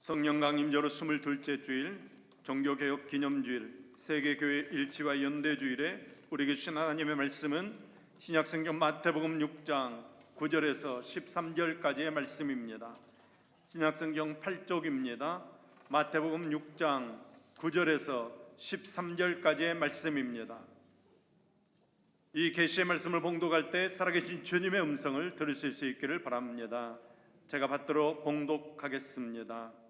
성령 강림절로 22째 주일 종교개혁 기념주일 세계교회 일치와 연대주일에 우리에게 주신 하나님의 말씀은 신약성경 마태복음 6장 9절에서 13절까지의 말씀입니다. 신약성경 8쪽입니다. 마태복음 6장 9절에서 13절까지의 말씀입니다. 이 계시의 말씀을 봉독할 때 살아계신 주님의 음성을 들으실 수 있기를 바랍니다. 제가 받들어 봉독하겠습니다.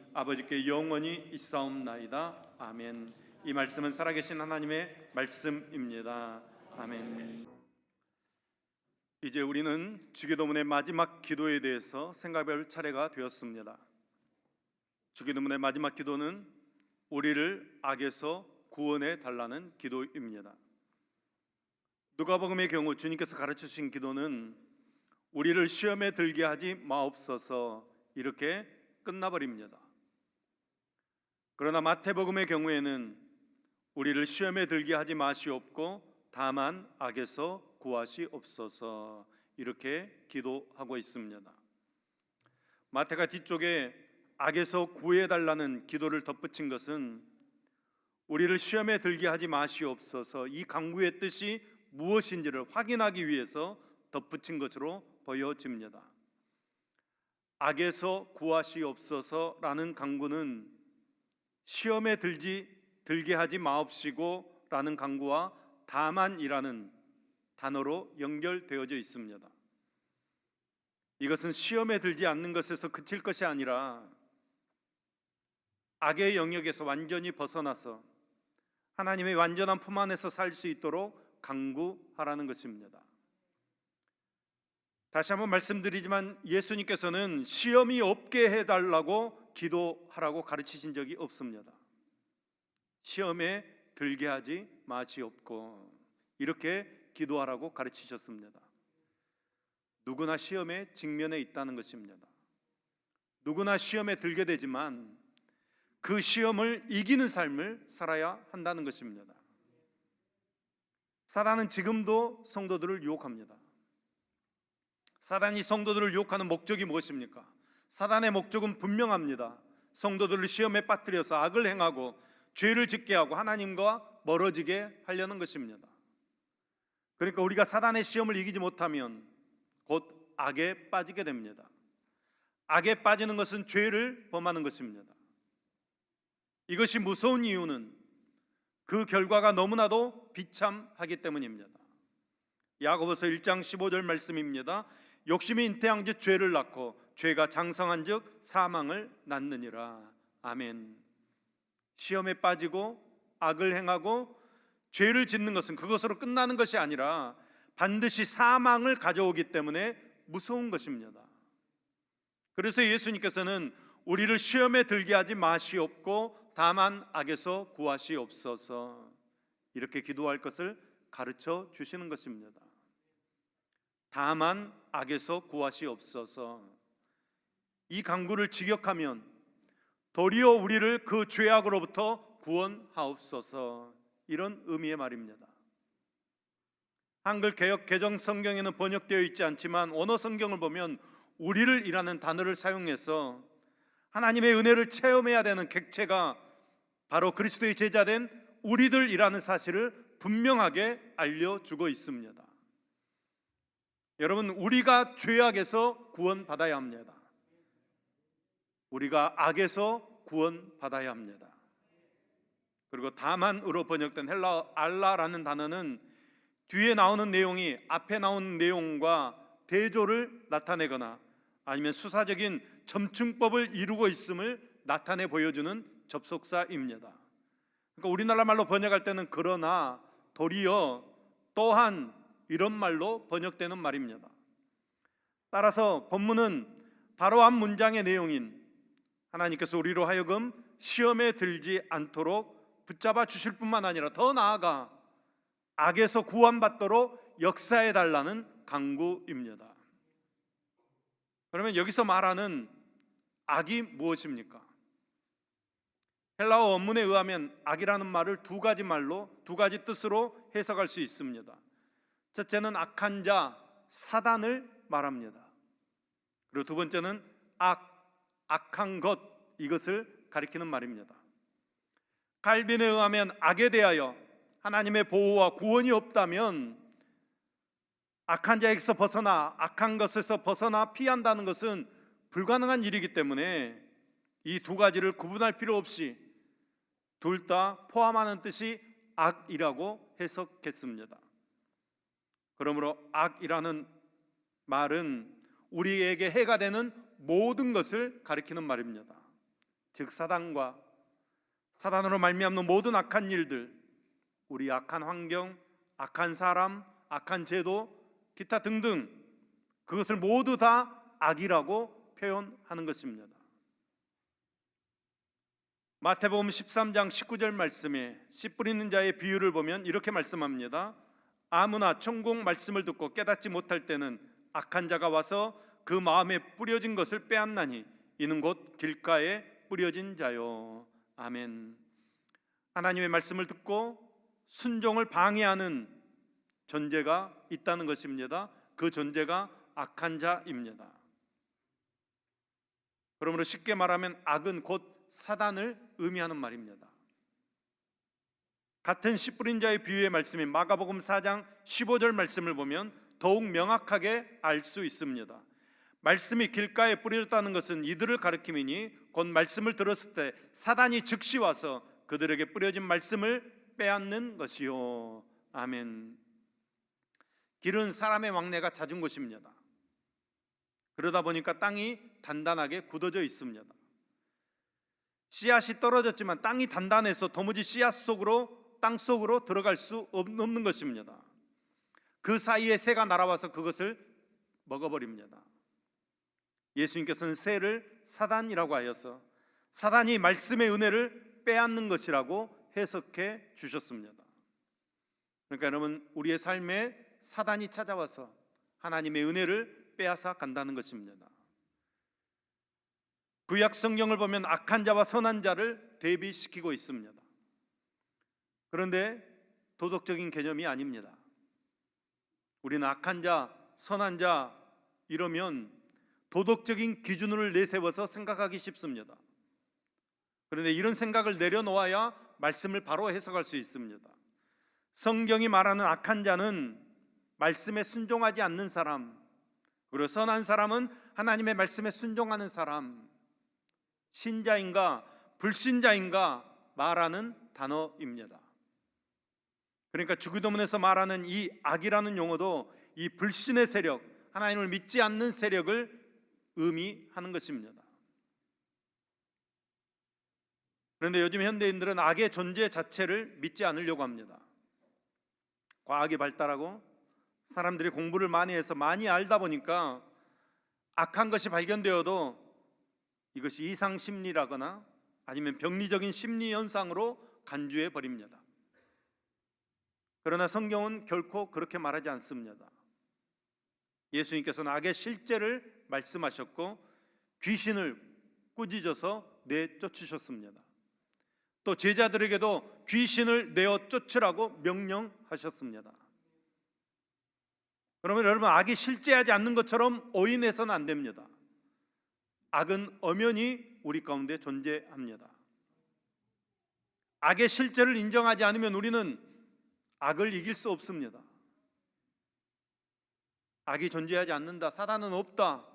아버지께 영원히 있사옵나이다. 아멘. 이 말씀은 살아계신 하나님의 말씀입니다. 아멘. 이제 우리는 주기도문의 마지막 기도에 대해서 생각할 차례가 되었습니다. 주기도문의 마지막 기도는 우리를 악에서 구원해 달라는 기도입니다. 누가복음의 경우 주님께서 가르쳐 주신 기도는 우리를 시험에 들게 하지 마옵소서 이렇게 끝나버립니다. 그러나 마태복음의 경우에는 우리를 시험에 들게 하지 마시옵고 다만 악에서 구하시옵소서 이렇게 기도하고 있습니다. 마태가 뒤쪽에 악에서 구해 달라는 기도를 덧붙인 것은 우리를 시험에 들게 하지 마시옵소서 이 강구의 뜻이 무엇인지를 확인하기 위해서 덧붙인 것으로 보여집니다. 악에서 구하시옵소서라는 강구는 시험에 들지 들게 하지 마옵시고라는 강구와 다만이라는 단어로 연결되어져 있습니다. 이것은 시험에 들지 않는 것에서 그칠 것이 아니라 악의 영역에서 완전히 벗어나서 하나님의 완전한 품 안에서 살 수 있도록 강구하라는 것입니다. 다시 한번 말씀드리지만 예수님께서는 시험이 없게 해달라고 기도하라고 가르치신 적이 없습니다. 시험에 들게 하지 마시옵고 이렇게 기도하라고 가르치셨습니다. 누구나 시험에 직면해 있다는 것입니다. 누구나 시험에 들게 되지만 그 시험을 이기는 삶을 살아야 한다는 것입니다. 사단은 지금도 성도들을 유혹합니다. 사단이 성도들을 유혹하는 목적이 무엇입니까? 사단의 목적은 분명합니다. 성도들을 시험에 빠뜨려서 악을 행하고 죄를 짓게 하고 하나님과 멀어지게 하려는 것입니다. 그러니까 우리가 사단의 시험을 이기지 못하면 곧 악에 빠지게 됩니다. 악에 빠지는 것은 죄를 범하는 것입니다. 이것이 무서운 이유는 그 결과가 너무나도 비참하기 때문입니다. 야고보서 1장 15절 말씀입니다. 욕심이 잉태한즉 죄를 낳고 죄가 장성한즉 사망을 낳느니라. 아멘. 시험에 빠지고 악을 행하고 죄를 짓는 것은 그것으로 끝나는 것이 아니라 반드시 사망을 가져오기 때문에 무서운 것입니다. 그래서 예수님께서는 우리를 시험에 들게 하지 마시옵고 다만 악에서 구하시옵소서 이렇게 기도할 것을 가르쳐 주시는 것입니다. 다만 악에서 구하시옵소서. 이 강구를 직역하면 도리어 우리를 그 죄악으로부터 구원하옵소서. 이런 의미의 말입니다. 한글 개역 개정 성경에는 번역되어 있지 않지만 원어 성경을 보면 우리를 이라는 단어를 사용해서 하나님의 은혜를 체험해야 되는 객체가 바로 그리스도의 제자된 우리들이라는 사실을 분명하게 알려주고 있습니다. 여러분 우리가 죄악에서 구원받아야 합니다. 우리가 악에서 구원받아야 합니다. 그리고 다만으로 번역된 헬라 알라라는 단어는 뒤에 나오는 내용이 앞에 나오는 내용과 대조를 나타내거나 아니면 수사적인 점층법을 이루고 있음을 나타내 보여주는 접속사입니다. 그러니까 우리나라 말로 번역할 때는 그러나 도리어 또한 이런 말로 번역되는 말입니다. 따라서 본문은 바로 앞 문장의 내용인 하나님께서 우리로 하여금 시험에 들지 않도록 붙잡아 주실 뿐만 아니라 더 나아가 악에서 구원받도록 역사해 달라는 강구입니다. 그러면 여기서 말하는 악이 무엇입니까? 헬라어 원문에 의하면 악이라는 말을 두 가지 말로 두 가지 뜻으로 해석할 수 있습니다. 첫째는 악한 자, 사단을 말합니다. 그리고 두 번째는 악, 악한 것 이것을 가리키는 말입니다. 갈빈에 의하면 악에 대하여 하나님의 보호와 구원이 없다면 악한 자에게서 벗어나 악한 것에서 벗어나 피한다는 것은 불가능한 일이기 때문에 이 두 가지를 구분할 필요 없이 둘 다 포함하는 뜻이 악이라고 해석했습니다. 그러므로 악이라는 말은 우리에게 해가 되는 모든 것을 가리키는 말입니다. 즉 사단과 사단으로 말미암는 모든 악한 일들, 우리 악한 환경, 악한 사람, 악한 제도, 기타 등등 그것을 모두 다 악이라고 표현하는 것입니다. 마태복음 13장 19절 말씀에 씨 뿌리는 자의 비유를 보면 이렇게 말씀합니다. 아무나 천국 말씀을 듣고 깨닫지 못할 때는 악한 자가 와서 그 마음에 뿌려진 것을 빼앗나니 이는 곧 길가에 뿌려진 자요. 아멘. 하나님의 말씀을 듣고 순종을 방해하는 존재가 있다는 것입니다. 그 존재가 악한 자입니다. 그러므로 쉽게 말하면 악은 곧 사단을 의미하는 말입니다. 같은 씨 뿌린 자의 비유의 말씀인 마가복음 4장 15절 말씀을 보면 더욱 명확하게 알 수 있습니다. 말씀이 길가에 뿌려졌다는 것은 이들을 가리킴이니 곧 말씀을 들었을 때 사단이 즉시 와서 그들에게 뿌려진 말씀을 빼앗는 것이요. 아멘. 길은 사람의 왕래가 잦은 곳입니다. 그러다 보니까 땅이 단단하게 굳어져 있습니다. 씨앗이 떨어졌지만 땅이 단단해서 도무지 씨앗 속으로 땅 속으로 들어갈 수 없는 것입니다. 그 사이에 새가 날아와서 그것을 먹어버립니다. 예수님께서는 새를 사단이라고 하여서 사단이 말씀의 은혜를 빼앗는 것이라고 해석해 주셨습니다. 그러니까 여러분 우리의 삶에 사단이 찾아와서 하나님의 은혜를 빼앗아 간다는 것입니다. 구약 성경을 보면 악한 자와 선한 자를 대비시키고 있습니다. 그런데 도덕적인 개념이 아닙니다. 우리는 악한 자, 선한 자 이러면 도덕적인 기준을 내세워서 생각하기 쉽습니다. 그런데 이런 생각을 내려놓아야 말씀을 바로 해석할 수 있습니다. 성경이 말하는 악한 자는 말씀에 순종하지 않는 사람, 그리고 선한 사람은 하나님의 말씀에 순종하는 사람, 신자인가 불신자인가 말하는 단어입니다. 그러니까 주기도문에서 말하는 이 악이라는 용어도 이 불신의 세력, 하나님을 믿지 않는 세력을 의미하는 것입니다. 그런데 요즘 현대인들은 악의 존재 자체를 믿지 않으려고 합니다. 과학이 발달하고 사람들이 공부를 많이 해서 많이 알다 보니까 악한 것이 발견되어도 이것이 이상 심리라거나 아니면 병리적인 심리 현상으로 간주해 버립니다. 그러나 성경은 결코 그렇게 말하지 않습니다. 예수님께서는 악의 실제를 말씀하셨고 귀신을 꾸짖어서 내쫓으셨습니다. 또 제자들에게도 귀신을 내어 쫓으라고 명령하셨습니다. 그러면 여러분 악이 실제하지 않는 것처럼 오인해서는 안 됩니다. 악은 엄연히 우리 가운데 존재합니다. 악의 실제를 인정하지 않으면 우리는 악을 이길 수 없습니다. 악이 존재하지 않는다. 사단은 없다.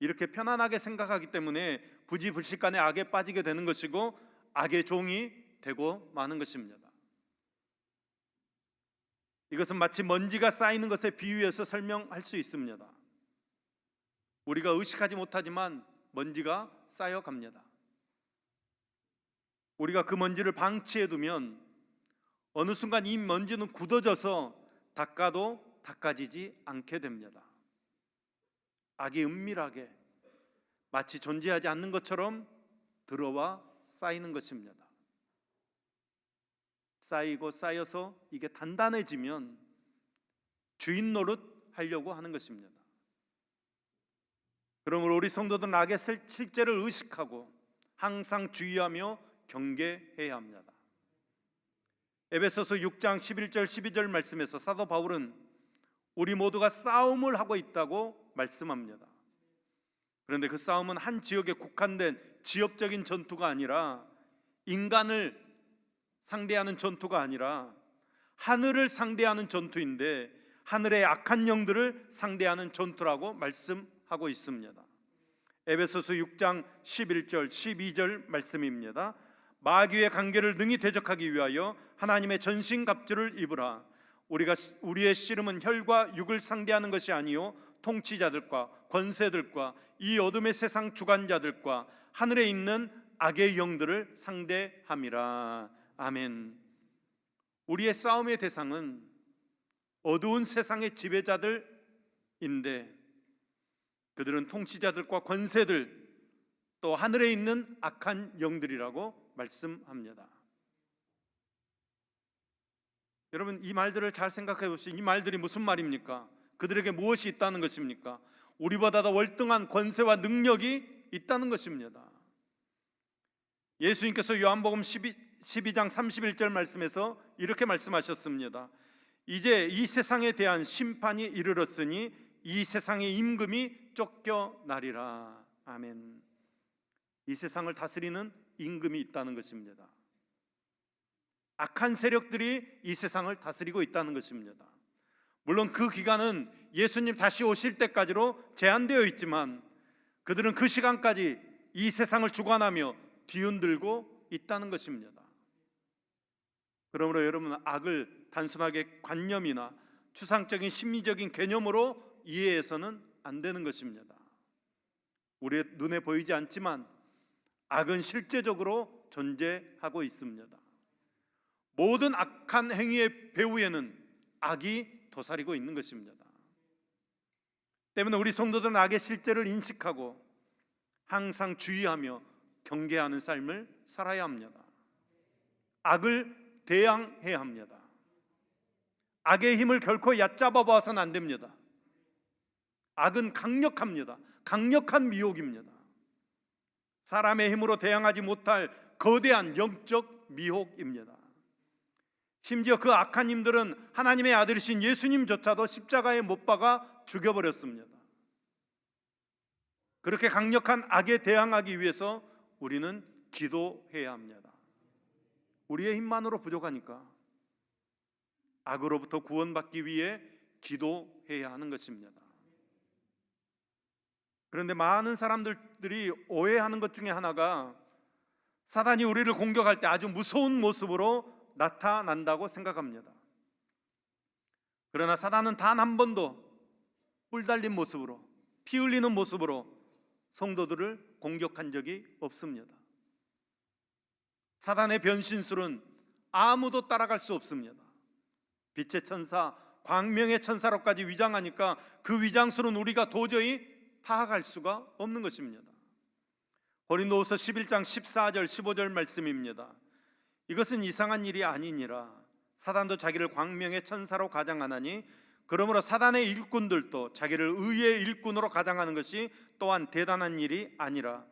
이렇게 편안하게 생각하기 때문에 부지불식간에 악에 빠지게 되는 것이고 악의 종이 되고 마는 것입니다. 이것은 마치 먼지가 쌓이는 것에 비유해서 설명할 수 있습니다. 우리가 의식하지 못하지만 먼지가 쌓여 갑니다. 우리가 그 먼지를 방치해 두면 어느 순간 이 먼지는 굳어져서 닦아도 닦아지지 않게 됩니다. 악이 은밀하게 마치 존재하지 않는 것처럼 들어와 쌓이는 것입니다. 쌓이고 쌓여서 이게 단단해지면 주인 노릇 하려고 하는 것입니다. 그러므로 우리 성도들은 악의 실- 실제를 의식하고 항상 주의하며 경계해야 합니다. 에베소서 6장 11절 12절 말씀에서 사도 바울은 우리 모두가 싸움을 하고 있다고 말씀합니다. 그런데 그 싸움은 한 지역에 국한된 지역적인 전투가 아니라 인간을 상대하는 전투가 아니라 하늘을 상대하는 전투인데 하늘의 악한 영들을 상대하는 전투라고 말씀하고 있습니다. 에베소서 6장 11절 12절 말씀입니다. 마귀의 관계를 능히 대적하기 위하여 하나님의 전신 갑주를 입으라. 우리가 우리의 씨름은 혈과 육을 상대하는 것이 아니요 통치자들과 권세들과 이 어둠의 세상 주관자들과 하늘에 있는 악의 영들을 상대함이라. 아멘. 우리의 싸움의 대상은 어두운 세상의 지배자들인데 그들은 통치자들과 권세들 또 하늘에 있는 악한 영들이라고 말씀합니다. 여러분 이 말들을 잘 생각해 보시오. 이 말들이 무슨 말입니까? 그들에게 무엇이 있다는 것입니까? 우리보다 더 월등한 권세와 능력이 있다는 것입니다. 예수님께서 요한복음 12, 12장 31절 말씀에서 이렇게 말씀하셨습니다. 이제 이 세상에 대한 심판이 이르렀으니 이 세상의 임금이 쫓겨나리라. 아멘. 이 세상을 다스리는 임금이 있다는 것입니다. 악한 세력들이 이 세상을 다스리고 있다는 것입니다. 물론 그 기간은 예수님 다시 오실 때까지로 제한되어 있지만 그들은 그 시간까지 이 세상을 주관하며 뒤흔들고 있다는 것입니다. 그러므로 여러분 악을 단순하게 관념이나 추상적인 심리적인 개념으로 이해해서는 안 되는 것입니다. 우리의 눈에 보이지 않지만 악은 실제적으로 존재하고 있습니다. 모든 악한 행위의 배후에는 악이 도사리고 있는 것입니다. 때문에 우리 성도들은 악의 실제를 인식하고 항상 주의하며 경계하는 삶을 살아야 합니다. 악을 대항해야 합니다. 악의 힘을 결코 얕잡아 봐서는 안 됩니다. 악은 강력합니다. 강력한 미혹입니다. 사람의 힘으로 대항하지 못할 거대한 영적 미혹입니다. 심지어 그 악한 힘들은 하나님의 아들이신 예수님조차도 십자가에 못 박아 죽여버렸습니다. 그렇게 강력한 악에 대항하기 위해서 우리는 기도해야 합니다. 우리의 힘만으로 부족하니까 악으로부터 구원받기 위해 기도해야 하는 것입니다. 그런데 많은 사람들이 오해하는 것 중에 하나가 사단이 우리를 공격할 때 아주 무서운 모습으로 나타난다고 생각합니다. 그러나 사단은 단 한 번도 뿔 달린 모습으로 피 흘리는 모습으로 성도들을 공격한 적이 없습니다. 사단의 변신술은 아무도 따라갈 수 없습니다. 빛의 천사, 광명의 천사로까지 위장하니까 그 위장술은 우리가 도저히 파악할 수가 없는 것입니다. 고린도후서 11장 14절 15절 말씀입니다. 이것은 이상한 일이 아니니라 사단도 자기를 광명의 천사로 가장하나니 그러므로 사단의 일꾼들도 자기를 의의 일꾼으로 가장하는 것이 또한 대단한 일이 아니라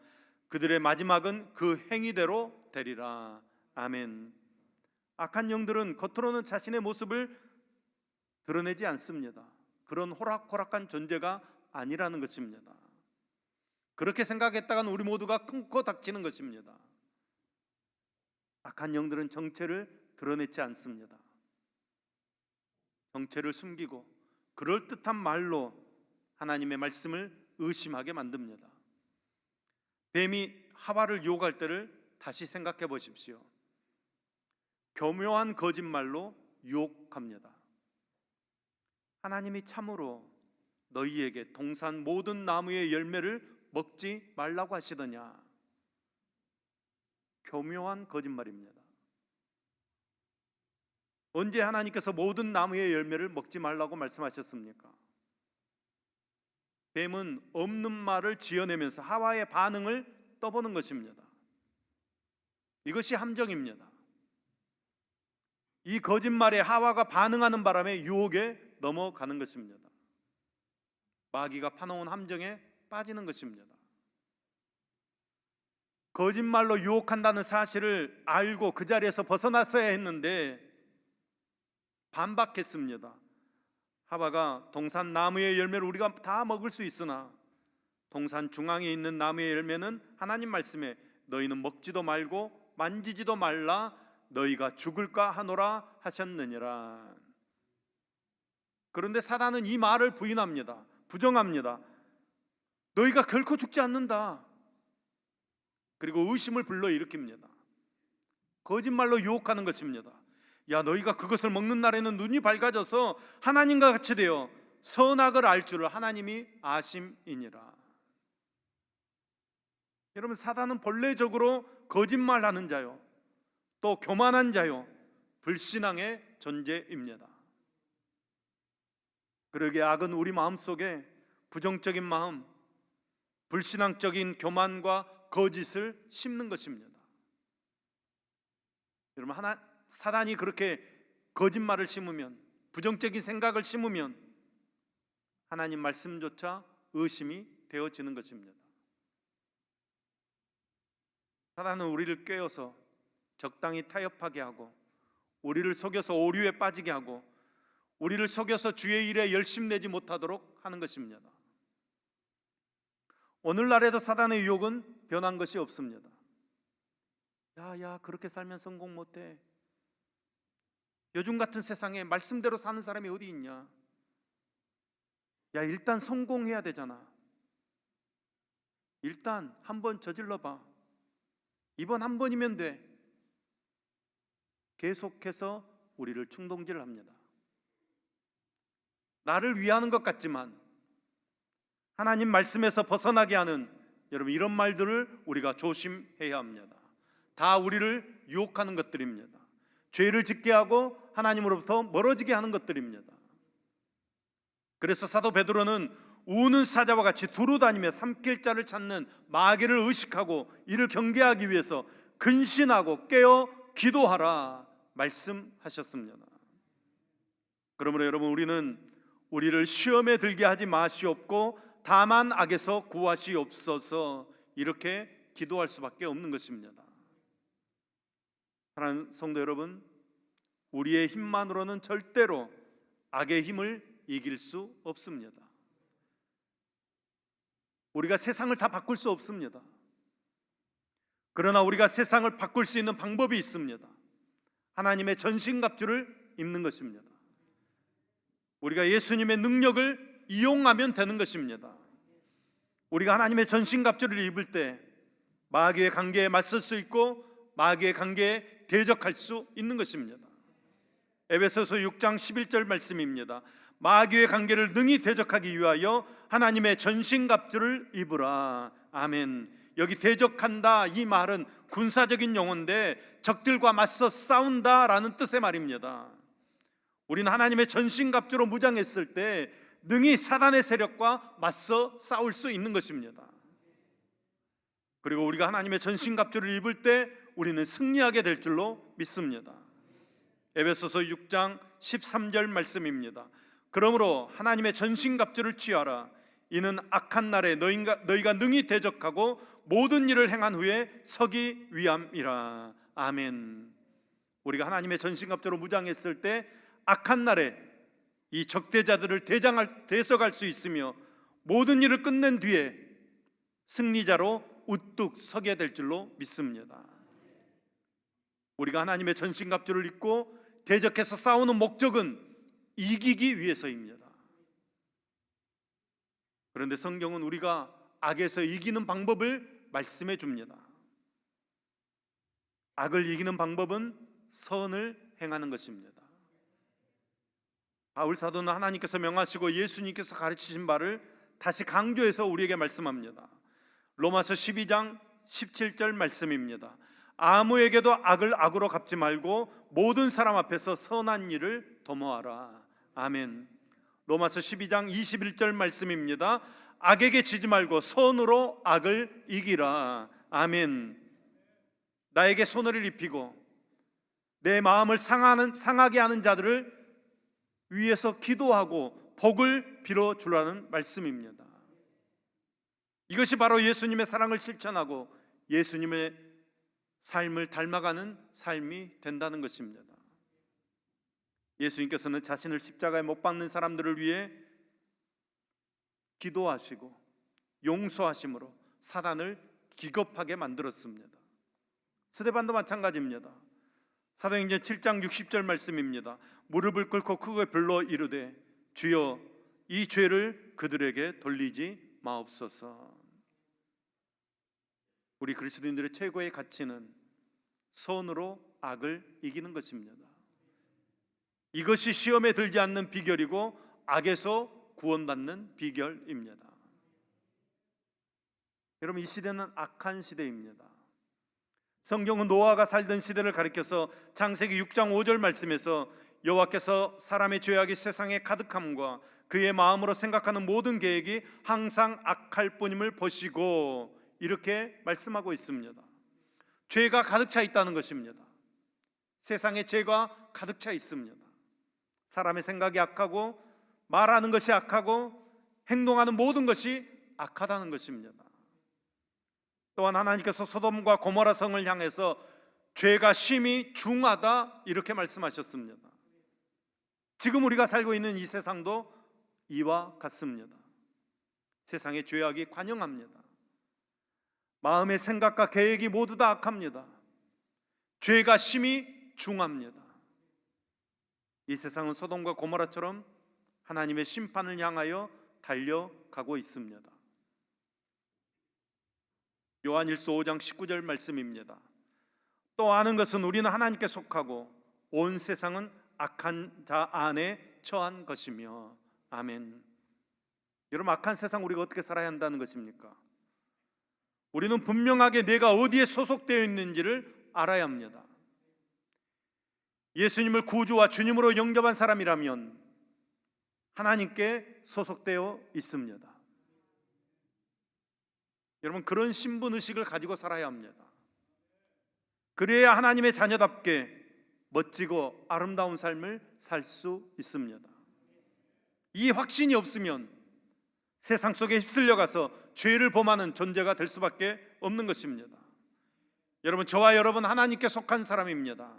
그들의 마지막은 그 행위대로 되리라 아멘. 악한 영들은 겉으로는 자신의 모습을 드러내지 않습니다. 그런 호락호락한 존재가 아니라는 것입니다. 그렇게 생각했다간 우리 모두가 끊고 닥치는 것입니다. 악한 영들은 정체를 드러내지 않습니다. 정체를 숨기고 그럴 듯한 말로 하나님의 말씀을 의심하게 만듭니다. 뱀이 하와를 유혹할 때를 다시 생각해 보십시오. 교묘한 거짓말로 유혹합니다. 하나님이 참으로 너희에게 동산 모든 나무의 열매를 먹지 말라고 하시더냐? 교묘한 거짓말입니다. 언제 하나님께서 모든 나무의 열매를 먹지 말라고 말씀하셨습니까? 뱀은 없는 말을 지어내면서 하와의 반응을 떠보는 것입니다. 이것이 함정입니다. 이 거짓말에 하와가 반응하는 바람에 유혹에 넘어가는 것입니다. 마귀가 파놓은 함정에 빠지는 것입니다. 거짓말로 유혹한다는 사실을 알고 그 자리에서 벗어났어야 했는데 반박했습니다. 하와가 동산 나무의 열매를 우리가 다 먹을 수 있으나 동산 중앙에 있는 나무의 열매는 하나님 말씀에 너희는 먹지도 말고 만지지도 말라 너희가 죽을까 하노라 하셨느니라. 그런데 사단은 이 말을 부인합니다. 부정합니다. 너희가 결코 죽지 않는다. 그리고 의심을 불러 일으킵니다. 거짓말로 유혹하는 것입니다. 야, 너희가 그것을 먹는 날에는 눈이 밝아져서 하나님과 같이 되어 선악을 알 줄을 하나님이 아심이니라. 여러분 사단은 본래적으로 거짓말하는 자요. 또 교만한 자요. 불신앙의 존재입니다. 그러게 악은 우리 마음속에 부정적인 마음, 불신앙적인 교만과 거짓을 심는 것입니다. 여러분 하나 사단이 그렇게 거짓말을 심으면 부정적인 생각을 심으면 하나님 말씀조차 의심이 되어지는 것입니다. 사단은 우리를 꿰어서 적당히 타협하게 하고 우리를 속여서 오류에 빠지게 하고 우리를 속여서 주의 일에 열심 내지 못하도록 하는 것입니다. 오늘날에도 사단의 유혹은 변한 것이 없습니다. 야, 야, 그렇게 살면 성공 못 해. 요즘 같은 세상에 말씀대로 사는 사람이 어디 있냐? 야, 일단 성공해야 되잖아. 일단 한번 저질러 봐. 이번 한 번이면 돼. 계속해서 우리를 충동질을 합니다. 나를 위하는 것 같지만 하나님 말씀에서 벗어나게 하는 여러분 이런 말들을 우리가 조심해야 합니다. 다 우리를 유혹하는 것들입니다. 죄를 짓게 하고 하나님으로부터 멀어지게 하는 것들입니다. 그래서 사도 베드로는 우는 사자와 같이 두루 다니며 삼킬 자를 찾는 마귀를 의식하고 이를 경계하기 위해서 근신하고 깨어 기도하라 말씀하셨습니다. 그러므로 여러분 우리는 우리를 시험에 들게 하지 마시옵고 다만 악에서 구하시옵소서 이렇게 기도할 수밖에 없는 것입니다. 사랑하는 성도 여러분, 우리의 힘만으로는 절대로 악의 힘을 이길 수 없습니다. 우리가 세상을 다 바꿀 수 없습니다. 그러나 우리가 세상을 바꿀 수 있는 방법이 있습니다. 하나님의 전신갑주를 입는 것입니다. 우리가 예수님의 능력을 이용하면 되는 것입니다. 우리가 하나님의 전신갑주를 입을 때 마귀의 관계에 맞설 수 있고 마귀의 관계에 대적할 수 있는 것입니다. 에베소서 6장 11절 말씀입니다. 마귀의 관계를 능히 대적하기 위하여 하나님의 전신갑주를 입으라. 아멘. 여기 대적한다 이 말은 군사적인 용어인데 적들과 맞서 싸운다라는 뜻의 말입니다. 우리는 하나님의 전신갑주로 무장했을 때 능히 사단의 세력과 맞서 싸울 수 있는 것입니다. 그리고 우리가 하나님의 전신갑주를 입을 때 우리는 승리하게 될 줄로 믿습니다. 에베소서 6장 13절 말씀입니다. 그러므로 하나님의 전신갑주를 취하라. 이는 악한 날에 너희가, 너희가 능히 대적하고 모든 일을 행한 후에 서기 위함이라. 아멘. 우리가 하나님의 전신갑주로 무장했을 때 악한 날에 이 적대자들을 대장할 대석할 수 있으며 모든 일을 끝낸 뒤에 승리자로 우뚝 서게 될 줄로 믿습니다. 우리가 하나님의 전신갑주를 입고 대적해서 싸우는 목적은 이기기 위해서입니다. 그런데 성경은 우리가 악에서 이기는 방법을 말씀해 줍니다. 악을 이기는 방법은 선을 행하는 것입니다. 바울 사도는 하나님께서 명하시고 예수님께서 가르치신 바를 다시 강조해서 우리에게 말씀합니다. 로마서 12장 17절 말씀입니다. 아무에게도 악을 악으로 갚지 말고 모든 사람 앞에서 선한 일을 도모하라. 아멘. 로마서 12장 21절 말씀입니다. 악에게 지지 말고 손으로 악을 이기라. 아멘. 나에게 손을 입히고 내 마음을 상하는 상하게 하는 자들을 위해서 기도하고 복을 빌어 주라는 말씀입니다. 이것이 바로 예수님의 사랑을 실천하고 예수님의 삶을 닮아가는 삶이 된다는 것입니다. 예수님께서는 자신을 십자가에 못 박는 사람들을 위해 기도하시고 용서하심으로 사단을 기겁하게 만들었습니다. 스데반도 마찬가지입니다. 사도행전 7장 60절 말씀입니다. 무릎을 꿇고 크게 불러 이르되 주여 이 죄를 그들에게 돌리지 마옵소서. 우리 그리스도인들의 최고의 가치는 손으로 악을 이기는 것입니다. 이것이 시험에 들지 않는 비결이고 악에서 구원받는 비결입니다. 여러분 이 시대는 악한 시대입니다. 성경은 노아가 살던 시대를 가리켜서 창세기 6장 5절 말씀에서 여호와께서 사람의 죄악이 세상에 가득함과 그의 마음으로 생각하는 모든 계획이 항상 악할 뿐임을 보시고 이렇게 말씀하고 있습니다. 죄가 가득 차 있다는 것입니다. 세상에 죄가 가득 차 있습니다. 사람의 생각이 악하고 말하는 것이 악하고 행동하는 모든 것이 악하다는 것입니다. 또한 하나님께서 소돔과 고모라 성을 향해서 죄가 심히 중하다 이렇게 말씀하셨습니다. 지금 우리가 살고 있는 이 세상도 이와 같습니다. 세상의 죄악이 관영합니다. 마음의 생각과 계획이 모두 다 악합니다. 죄가 심히 중합니다. 이 세상은 소돔과 고모라처럼 하나님의 심판을 향하여 달려가고 있습니다. 요한일서 5장 19절 말씀입니다. 또 아는 것은 우리는 하나님께 속하고 온 세상은 악한 자 안에 처한 것이며 아멘. 여러분 악한 세상 우리가 어떻게 살아야 한다는 것입니까? 우리는 분명하게 내가 어디에 소속되어 있는지를 알아야 합니다. 예수님을 구주와 주님으로 영접한 사람이라면 하나님께 소속되어 있습니다. 여러분 그런 신분 의식을 가지고 살아야 합니다. 그래야 하나님의 자녀답게 멋지고 아름다운 삶을 살 수 있습니다. 이 확신이 없으면 세상 속에 휩쓸려 가서 죄를 범하는 존재가 될 수밖에 없는 것입니다. 여러분 저와 여러분 하나님께 속한 사람입니다.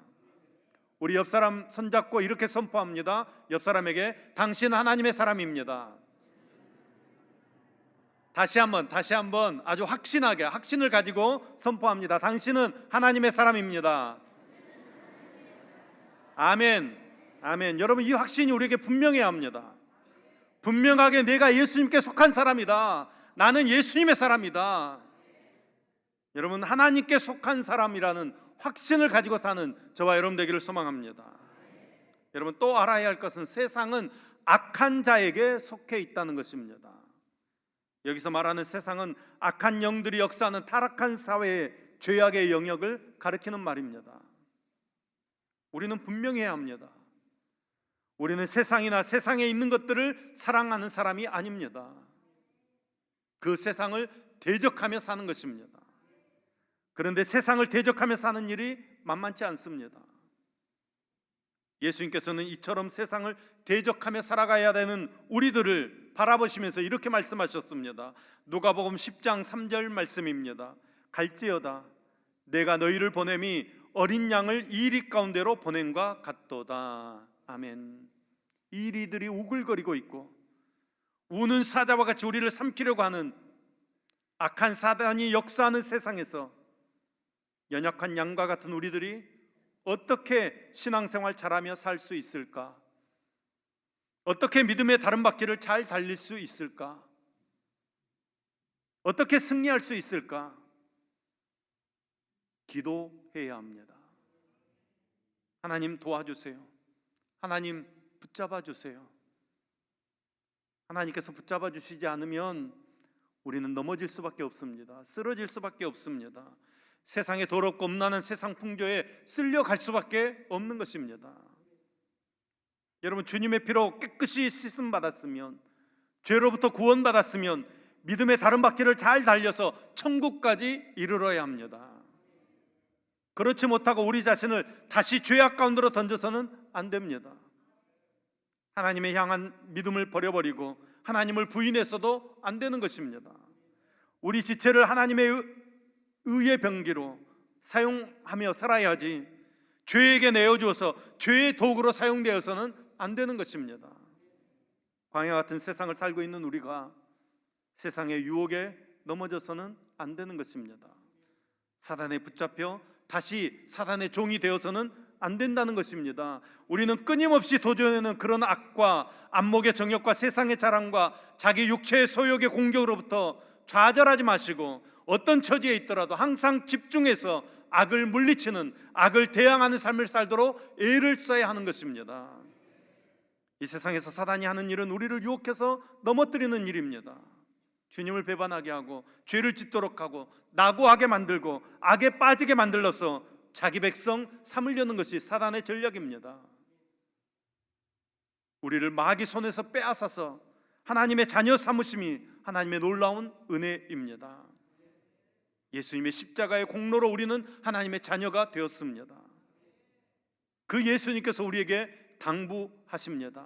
우리 옆 사람 손잡고 이렇게 선포합니다. 옆 사람에게 당신 하나님의 사람입니다. 다시 한번 다시 한번 아주 확신하게 확신을 가지고 선포합니다. 당신은 하나님의 사람입니다. 아멘. 아멘. 여러분 이 확신이 우리에게 분명해야 합니다. 분명하게 내가 예수님께 속한 사람이다. 나는 예수님의 사람이다. 여러분 하나님께 속한 사람이라는 확신을 가지고 사는 저와 여러분 되기를 소망합니다. 여러분 또 알아야 할 것은 세상은 악한 자에게 속해 있다는 것입니다. 여기서 말하는 세상은 악한 영들이 역사하는 타락한 사회의 죄악의 영역을 가리키는 말입니다. 우리는 분명해야 합니다. 우리는 세상이나 세상에 있는 것들을 사랑하는 사람이 아닙니다. 그 세상을 대적하며 사는 것입니다. 그런데 세상을 대적하며 사는 일이 만만치 않습니다. 예수님께서는 이처럼 세상을 대적하며 살아가야 되는 우리들을 바라보시면서 이렇게 말씀하셨습니다. 누가복음 10장 3절 말씀입니다. 갈지어다 내가 너희를 보냄이 어린 양을 이리 가운데로 보낸과 같도다. 아멘. 이리들이 우글거리고 있고 우는 사자와 같이 우리를 삼키려고 하는 악한 사단이 역사하는 세상에서 연약한 양과 같은 우리들이 어떻게 신앙생활 잘하며 살 수 있을까? 어떻게 믿음의 다른 바퀴를 잘 달릴 수 있을까? 어떻게 승리할 수 있을까? 기도해야 합니다. 하나님 도와주세요. 하나님 붙잡아 주세요. 하나님께서 붙잡아 주시지 않으면 우리는 넘어질 수밖에 없습니다. 쓰러질 수밖에 없습니다. 세상에 더럽고 엄나는 세상 풍조에 쓸려 갈 수밖에 없는 것입니다. 여러분 주님의 피로 깨끗이 씻음 받았으면 죄로부터 구원 받았으면 믿음의 다른 박질을 잘 달려서 천국까지 이르러야 합니다. 그렇지 못하고 우리 자신을 다시 죄악 가운데로 던져서는 안 됩니다. 하나님의 향한 믿음을 버려버리고 하나님을 부인해서도 안 되는 것입니다. 우리 지체를 하나님의 의- 의의 병기로 사용하며 살아야지 죄에게 내어주어서 죄의 도구로 사용되어서는 안 되는 것입니다. 광야 같은 세상을 살고 있는 우리가 세상의 유혹에 넘어져서는 안 되는 것입니다. 사단에 붙잡혀 다시 사단의 종이 되어서는 안 된다는 것입니다. 우리는 끊임없이 도전하는 그런 악과 안목의 정욕과 세상의 자랑과 자기 육체의 소욕의 공격으로부터 좌절하지 마시고 어떤 처지에 있더라도 항상 집중해서 악을 물리치는 악을 대항하는 삶을 살도록 애를 써야 하는 것입니다. 이 세상에서 사단이 하는 일은 우리를 유혹해서 넘어뜨리는 일입니다. 주님을 배반하게 하고 죄를 짓도록 하고 낙오하게 만들고 악에 빠지게 만들어서 자기 백성 삼으려는 것이 사단의 전략입니다. 우리를 마귀 손에서 빼앗아서 하나님의 자녀 삼으심이 하나님의 놀라운 은혜입니다. 예수님의 십자가의 공로로 우리는 하나님의 자녀가 되었습니다. 그 예수님께서 우리에게 당부하십니다.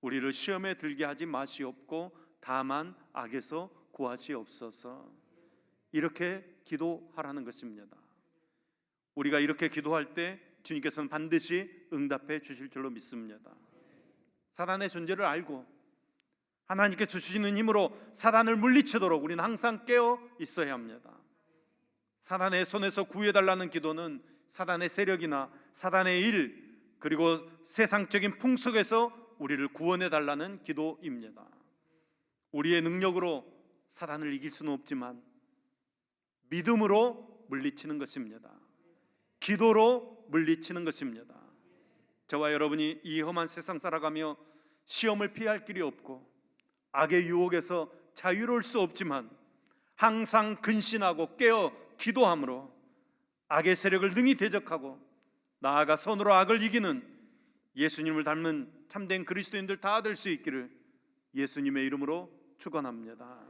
우리를 시험에 들게 하지 마시옵고 다만 악에서 구하시옵소서. 이렇게 기도하라는 것입니다. 우리가 이렇게 기도할 때 주님께서는 반드시 응답해 주실 줄로 믿습니다. 사단의 존재를 알고 하나님께 주시는 힘으로 사단을 물리치도록 우리는 항상 깨어 있어야 합니다. 사단의 손에서 구해 달라는 기도는 사단의 세력이나 사단의 일 그리고 세상적인 풍속에서 우리를 구원해 달라는 기도입니다. 우리의 능력으로 사단을 이길 수는 없지만 믿음으로 물리치는 것입니다. 기도로 물리치는 것입니다. 저와 여러분이 이 험한 세상 살아가며 시험을 피할 길이 없고 악의 유혹에서 자유로울 수 없지만 항상 근신하고 깨어 기도함으로 악의 세력을 능히 대적하고 나아가 손으로 악을 이기는 예수님을 닮은 참된 그리스도인들 다 될 수 있기를 예수님의 이름으로 축원합니다.